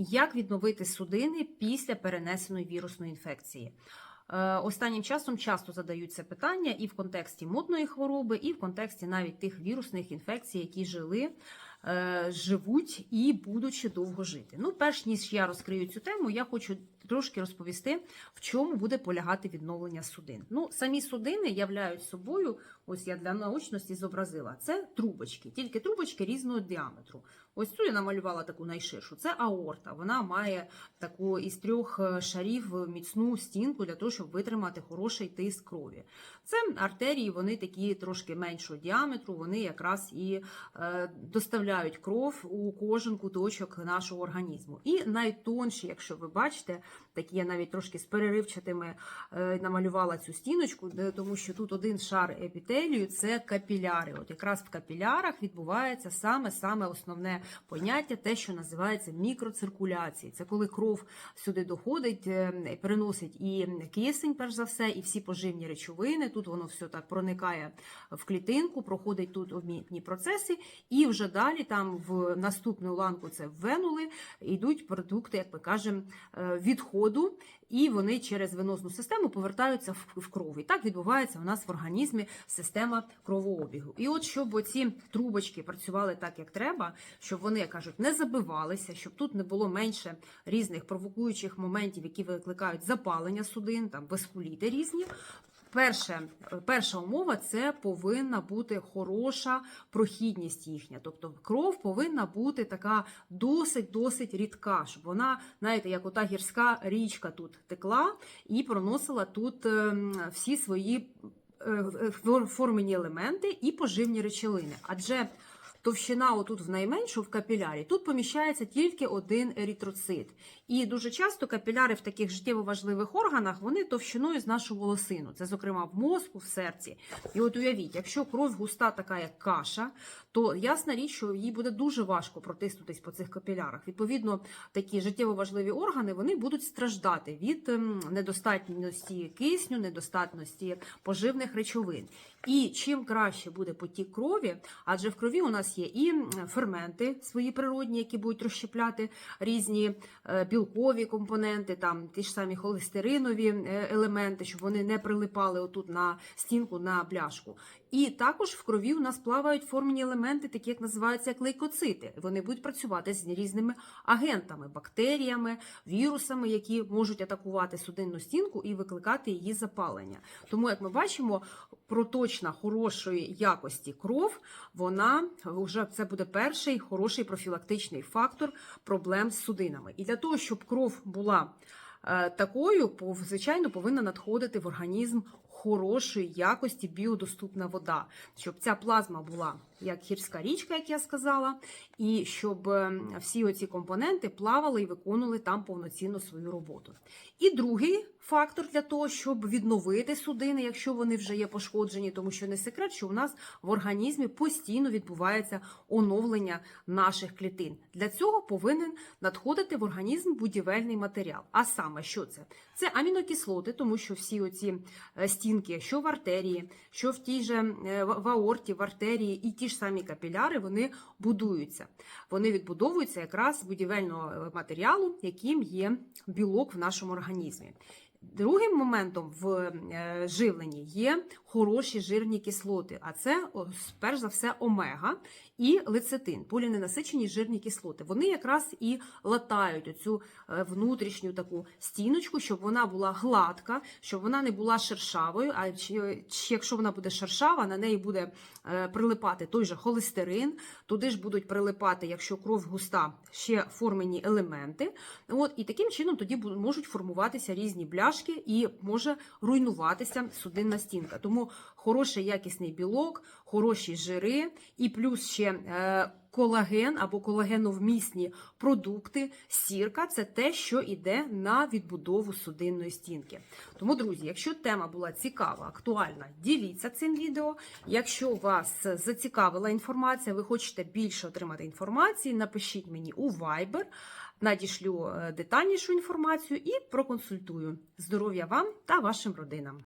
Як відновити судини після перенесеної вірусної інфекції? Е, Останнім часом часто задаються питання і в контексті модної хвороби, і в контексті навіть тих вірусних інфекцій, які жили, живуть і будуть ще довго жити. Ну, перш ніж я розкрию цю тему, я хочу трошки розповісти, в чому буде полягати відновлення судин. Ну, самі судини являють собою, ось я для наочності зобразила, це трубочки, тільки трубочки різного діаметру. Ось цю я намалювала таку найширшу. Це аорта. Вона має таку із трьох е, шарів міцну стінку для того, щоб витримати хороший тиск крові. Це артерії, вони такі трошки меншого діаметру, вони якраз і е, доставляють кров у кожен куточок нашого організму. І найтонші, якщо ви бачите, такі я навіть трошки з переривчатими е, намалювала цю стіночку, тому що тут один шар епітелію це капіляри. От якраз в капілярах відбувається саме саме основне поняття, те, що називається мікроциркуляції. Це коли кров сюди доходить, е, переносить і кисень, перш за все, і всі поживні речовини. Тут воно все так проникає в клітинку, проходить тут обмітні процеси, і вже далі там в наступну ланку це в венули йдуть продукти, як ми кажемо, е, відходу, і вони через венозну систему повертаються в, кров. І так відбувається у нас в організмі система кровообігу. І от щоб оці трубочки працювали так, як треба, щоб вони як кажуть не забивалися, щоб тут не було менше різних провокуючих моментів, які викликають запалення судин, там вескуліти різні. Перше, перша умова це повинна бути хороша прохідність їхня. Тобто кров повинна бути така досить-досить рідка, щоб вона, знаєте, як ота гірська річка тут текла і проносила тут ем, всі свої е, формені елементи і поживні речовини. Адже товщина отут в найменшу в капілярі, тут поміщається тільки один еритроцит. І дуже часто капіляри в таких життєво важливих органах вони товщиною з нашу волосину. Це, зокрема, в мозку, в серці. І от уявіть, якщо кров густа, така як каша, то ясна річ, що їй буде дуже важко протиснутись по цих капілярах. Відповідно, такі життєво важливі органи вони будуть страждати від ем, недостатності кисню, недостатності поживних речовин. І чим краще буде потік крові, адже в крові у нас є і ферменти свої природні, які будуть розщепляти різні е, білкові компоненти, там ті ж самі холестеринові е, елементи, щоб вони не прилипали отут на стінку на бляшку. І також в крові у нас плавають формені елементи, такі як називаються клейкоцити. Вони будуть працювати з різними агентами, бактеріями, вірусами, які можуть атакувати судинну стінку і викликати її запалення. Тому, як ми бачимо, проточна хорошої якості кров, вона вже це буде перший хороший профілактичний фактор проблем з судинами. І для того, щоб кров була е, такою, звичайно, повинна надходити в організм хорошої якості біодоступна вода, щоб ця плазма була як гірська річка, як я сказала, і щоб е, всі оці компоненти плавали і виконували там повноцінно свою роботу. І другий фактор для того, щоб відновити судини, якщо вони вже є пошкоджені, тому що не секрет, що у нас в організмі постійно відбувається оновлення наших клітин. Для цього повинен надходити в організм будівельний матеріал. А саме що це? Це амінокислоти, тому що всі оці е, стінки, що в артерії, що в тій же е, в аорті, в артерії, і ті ж самі капіляри, вони будуються. Вони відбудовуються якраз з будівельного е, матеріалу, яким є білок в нашому організмі. Другим моментом в е, живленні є хороші жирні кислоти, а це перш за все омега і лецитин, поліненасичені жирні кислоти. Вони якраз і латають оцю е, внутрішню таку стіночку, щоб вона була гладка, щоб вона не була шершавою. А якщо вона буде шершава, на неї буде е, прилипати той же холестерин, туди ж будуть прилипати, якщо кров густа, ще формені елементи. От і таким чином тоді можуть формуватися різні бляшки і може руйнуватися судинна стінка. Тому хороший якісний білок, хороші жири і плюс ще е, колаген або колагеновмісні продукти, сірка це те, що йде на відбудову судинної стінки. Тому, друзі, якщо тема була цікава, актуальна, діліться цим відео. Якщо вас зацікавила інформація, ви хочете більше отримати інформації, напишіть мені у Viber, надішлю е, детальнішу інформацію і проконсультую. Здоров'я вам та вашим родинам!